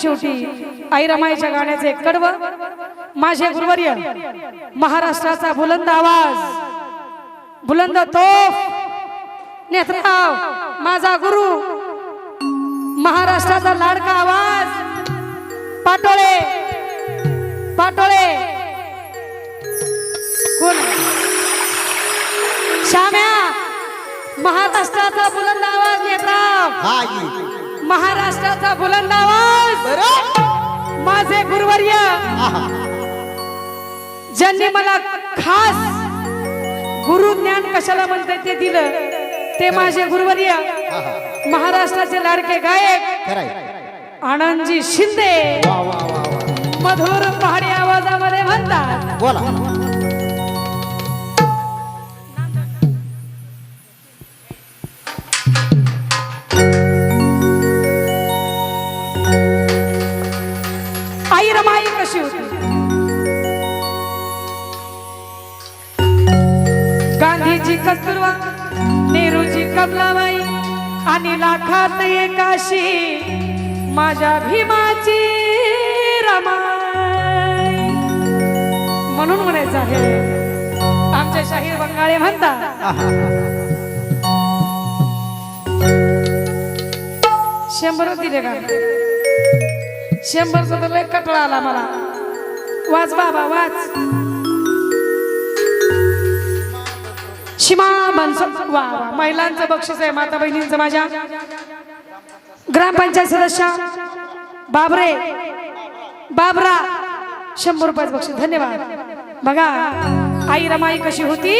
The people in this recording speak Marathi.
शेवटी आई रमाईच्या गाण्याचे कडव माझे गुरुवर्य महाराष्ट्राचा बुलंद आवाज बुलंद तोफ. नेत्राव माझा गुरु महाराष्ट्राचा लाडका आवाज. पाटोळे पाटोळे. कोण? श्याम्या महाराष्ट्राचा बुलंद आवाज नेत्राव महाराष्ट्राचा बुलंद आवाज. माझे गुरुवर्य. ज्यांनी मला खास गुरु ज्ञान कशाला म्हणते ते दिलं ते माझे गुरुवर्य. महाराष्ट्राचे लाडके गायक आनंदजी शिंदे. मधुर पहाडी आवाजामध्ये म्हणतात. बोला. गांधीजी कस्तुरवा नेहरूजी कमलाबाई आणि लाखात एकाशी माझ्या भीमाची रमाई. म्हणून म्हणायचं आहे आमच्या शाहीर बंगाळे म्हणतात शंभर दिले का? शंभर सुद्धा लय कटळा आला मला. वाच बाबा वाच. शिमा बनस वा वा महिलांचं बक्षीस आहे माता बहिणींचं माझ्या ग्रामपंचायत सदस्य बाबरे बाबरा शंभर रुपयाचं बक्षीस धन्यवाद. बघा आई रमाई कशी होती?